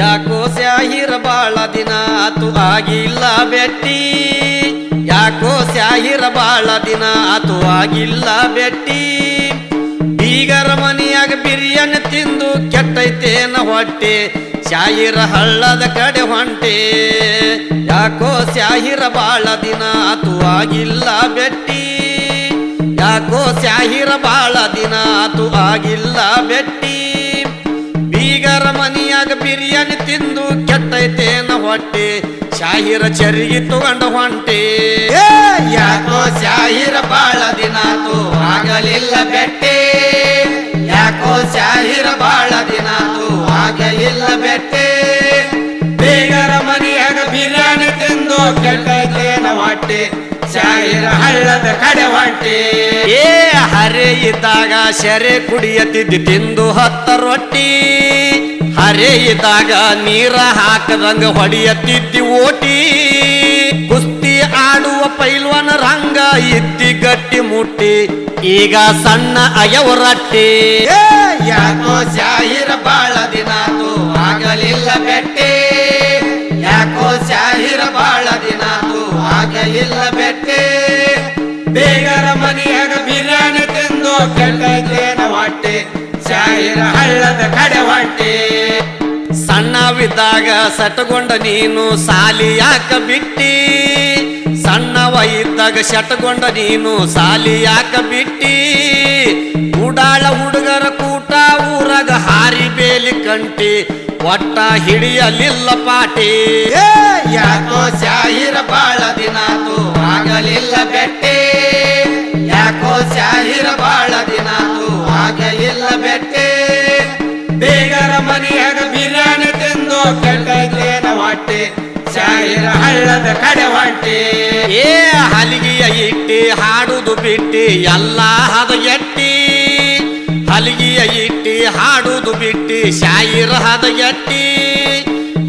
ಯಾಕೋ ಸ್ಯಾಹಿರ ಬಾಳ ದಿನ ಆತು, ಆಗಿಲ್ಲ ಬೆಟ್ಟಿ. ಯಾಕೋ ಸ್ಯಾಹಿರ ಬಾಳ ದಿನ ಆತು, ಆಗಿಲ್ಲ ಬೆಟ್ಟಿ. ಬೀಗರ ಮನೆಯಾಗ ಬಿರಿಯಾನಿ ತಿಂದು ಕೆಟ್ಟೈತೇನ ಹೊಟ್ಟೆ. ಸ್ಯಾಹಿರ ಹಳ್ಳದ ಕಡೆ ಹೊಂಟೆ. ಯಾಕೋ ಸ್ಯಾಹಿರ ಬಾಳ ದಿನ ಆತು, ಆಗಿಲ್ಲ ಬೆಟ್ಟಿ. ಯಾಕೋ ಸ್ಯಾಹಿರ ಬಾಳ ದಿನ ಆತು, ಆಗಿಲ್ಲ ಬೆಟ್ಟಿ. ಮನಿಯಾಗ ಬಿರಿಯಾನಿ ತಿಂದು ಕೆಟ್ಟೈತೇನ ಹೊಟ್ಟೆ. ಶಾಹಿರ ಚರಿಗೆ ತಗೊಂಡ ಹೊಂಟೆ. ಯಾಕೋ ಶಾಹಿರ ಬಾಳ ದಿನಾತು ಆಗಲಿಲ್ಲ ಬೆಟ್ಟೆ. ಯಾಕೋ ಶಾಹಿರ ಬಾಳ ದಿನಾತು ಆಗಲಿಲ್ಲ ಬೆಟ್ಟೆ. ಬೇಗರ ಮನೆಯಾಗ ಬಿರಿಯಾನಿ ತಿಂದು ಕೆಟ್ಟೈತೇನ ಹೊಟ್ಟೆ. ಶಾಹಿರ ಹಳ್ಳದ ಕಡೆ ಹೊಂಟೆ. ಏ ಹರೆ ಇದ್ದಾಗ ಶರೆ ಕುಡಿಯತಿದ್ದು ತಿಂದು ಹತ್ತ ರೊಟ್ಟಿ. ಹರೆ ಇದ್ದಾಗ ನೀರ ಹಾಕದಂಗ ಹೊಡಿಯತ್ತಿದ್ದಿ ಓಟಿ. ಕುಸ್ತಿ ಆಡುವ ಪೈಲ್ವನ ರಂಗ ಇದ್ದಿ ಗಟ್ಟಿ ಮುಟ್ಟಿ. ಈಗ ಸಣ್ಣ ಅಯವರಟ್ಟಿ. ಯಾಕೋ ಶಾಹಿರ ಬಾಳ ದಿನಾತು ಆಗಲಿಲ್ಲ ಬೆಟ್ಟಿ. ಯಾಕೋ ಶಾಹಿರ ಬಾಳ ದಿನಾತು ಆಗಲಿಲ್ಲ ಬೆಟ್ಟಿ. ಬೇಗರ ಮನೆಯಾಗ ಬಿರಿಯಾನಿ ತಿಂದು ಕೆಟ್ಟೈತೇನ ಹೊಟ್ಟೆ. ಶಾಹಿರ ಹಳ್ಳದ ಕಡೆ ಹೊಟ್ಟೆ. ಸಣ್ಣವಿದ್ದಾಗ ಸಟಗೊಂಡ ನೀನು ಸಾಲಿ ಯಾಕ ಬಿಟ್ಟಿ? ಸಣ್ಣವ ಇದ್ದಾಗ ಶಟಗೊಂಡ ನೀನು ಸಾಲಿ ಯಾಕ ಬಿಟ್ಟಿ? ಉಡಾಳ ಹುಡುಗರ ಕೂಟ ಊರಾಗ ಹಾರಿ ಬೇಲಿ ಕಂಟಿ, ಒಟ್ಟ ಹಿಡಿಯಲಿಲ್ಲ ಪಾಟಿ. ಯಾಕೋ ಶಾಹಿರ ಬಾಳ ದಿನಾತು ಆಗಲಿಲ್ಲ ಬೆಟ್ಟೆ. ಕೆಟ್ಟೈತೇನ ಹೊಟ್ಟೆ ಶಾಯಿರ ಹಳ್ಳದ ಕಡೆ ಏ, ಹಲಿಗೆಯ ಇಟ್ಟಿ, ಹಾಡುದು ಬಿಟ್ಟಿ, ಎಲ್ಲ ಹದ ಎಟ್ಟಿ. ಹಲಿಗೆಯ ಇಟ್ಟಿ, ಹಾಡುದು ಬಿಟ್ಟಿ ಶಾಯಿರ ಹದ ಎಟ್ಟಿ.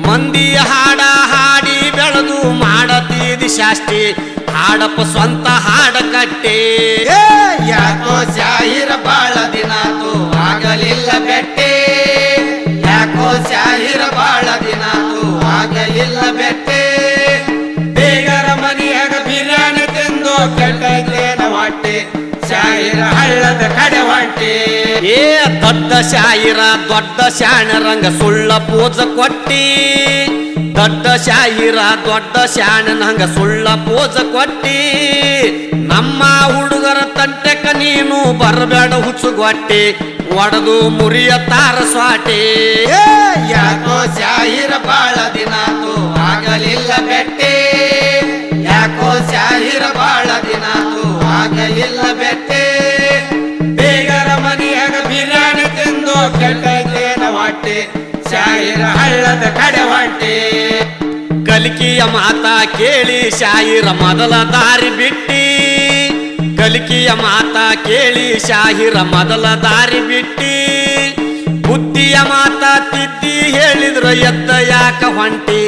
ಮಂದಿಯ ಹಾಡ ಹಾಡಿ ಬೆಳೆದು ಮಾಡತೀದಿ ಶಾಸ್ತಿ. ಹಾಡಪ್ಪ ಸ್ವಂತ ಹಾಡ ಹಳ್ಳದ ಕಡೆ ಹೊಂಟೆ. ಏ ದೊಡ್ಡ ಶಾಯಿರ ದೊಡ್ಡ ಶಾಣರಂಗ ಸುಳ್ಳ ಪೂಜ ಕೊಟ್ಟಿ. ದೊಡ್ಡ ಶಾಹಿರ ದೊಡ್ಡ ಶಾಣನಂಗ ಸುಳ್ಳ ಪೂಜ ಕೊಟ್ಟಿ. ನಮ್ಮ ಹುಡುಗರ ತಂಟೆಕ ನೀನು ಬರಬೇಡ ಹುಚ್ಚುಗೊಟ್ಟಿ. ಒಡೆದು ಮುರಿಯ ತಾರ ಸ್ವಾಟಿ. ಯಾಕೋ ಶಾಯಿರ ಬಾಳ ದಿನಾತು ಕಡೆ ಹೊಂಟೆ ಕಲಿಕೆಯ ಮಾತ ಕೇಳಿ ಶಾಹಿರ ಮೊದಲ ದಾರಿ ಬಿಟ್ಟಿ. ಕಲಿಕೆಯ ಮಾತ ಕೇಳಿ ಶಾಹಿರ ಮೊದಲ ದಾರಿ ಬಿಟ್ಟಿ. ಬುದ್ಧಿಯ ಮಾತ ತಿದ್ದಿ ಹೇಳಿದ್ರ ಎದ್ದ ಯಾಕ ಹೊಂಟಿ.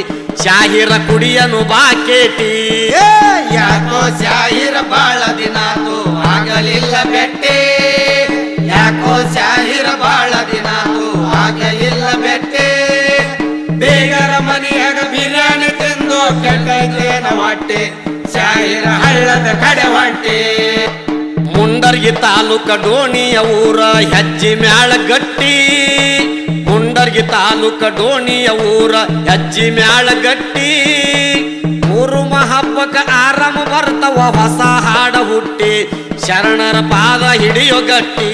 ಶಾಹಿರ ಕುಡಿಯನು ಬಾಕೇಟಿ ಯಾಕೋ ಶಾಹಿರ ಬಾಳ ದಿನಾತು ಆಗಲಿಲ್ಲ ಬೆಟ್ಟಿ. ಯಾಕೋ ಶಾಹಿರ ಬಾಳ ದಿನಾತು ಆಗಲಿಲ್ಲ ಶಾಹಿರ ಹಳ್ಳದ ಕಡೆ ಮುಂಡರ್ಗಿ ತಾಲೂಕ ಡೋಣಿಯ ಊರ ಹೆಜ್ಜಿ ಮ್ಯಾಳ ಗಟ್ಟಿ. ಮುಂಡರ್ಗಿ ತಾಲೂಕ ಡೋಣಿಯ ಊರ ಹೆಜ್ಜಿ ಮ್ಯಾಳ ಗಟ್ಟಿ. ಮೂರು ಮಹಬ್ಬಕ ಆರಾಮ ಬರ್ತವ ಹೊಸ ಹಾಡ ಹುಟ್ಟಿ. ಶರಣರ ಪಾದ ಹಿಡಿಯೋ ಗಟ್ಟಿ.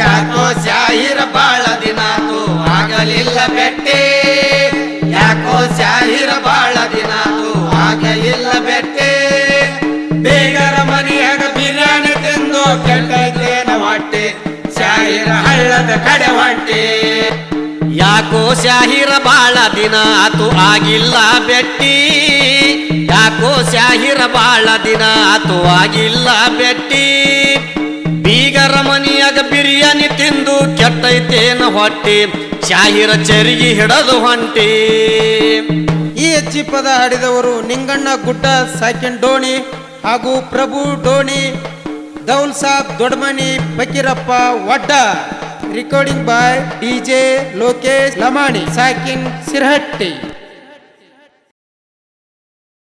ಯಾಕೋ ಶಾಹಿರ ಬಾಳ ದಿನಾತು ಆಗಲಿಲ್ಲ ಬೆಟ್ಟಿ. ಯಾಕೋ ಶಾಹಿರ ಬಾಳ ಹಳ್ಳದ ಕಡೆ ಹೊಂಟಿ. ಯಾಕೋ ಶಾಹಿರ ಬಾಳ ದಿನ ಅದು ಆಗಿಲ್ಲ ಬೆಟ್ಟಿ. ಯಾಕೋ ಶಾಹಿರ ಬಾಳ ದಿನ ಅದು ಆಗಿಲ್ಲ ಬೆಟ್ಟಿ. ಬೀಗರ ಮನಿಯಾಗ ಬಿರಿಯಾನಿ ತಿಂದು ಕೆಟ್ಟೈತೇನು ಹೊಟ್ಟಿ. ಶಾಹಿರ ಚರಿಗಿ ಹಿಡದು ಹೊಂಟಿ. ಈ ಹೆಚ್ಚಿ ಪದ ಹಾಡಿದವರು ನಿಂಗಣ್ಣ ಗುಡ್ಡ ಸಾಕಿನ್ ಡೋಣಿ ಹಾಗೂ ಪ್ರಭು ಡೋಣಿ ದೌಲ್ Sab Dodmani Fakirappa ವಡ್ಡ. recording by DJ Lokesh Lamani, Sakin Sirhatti.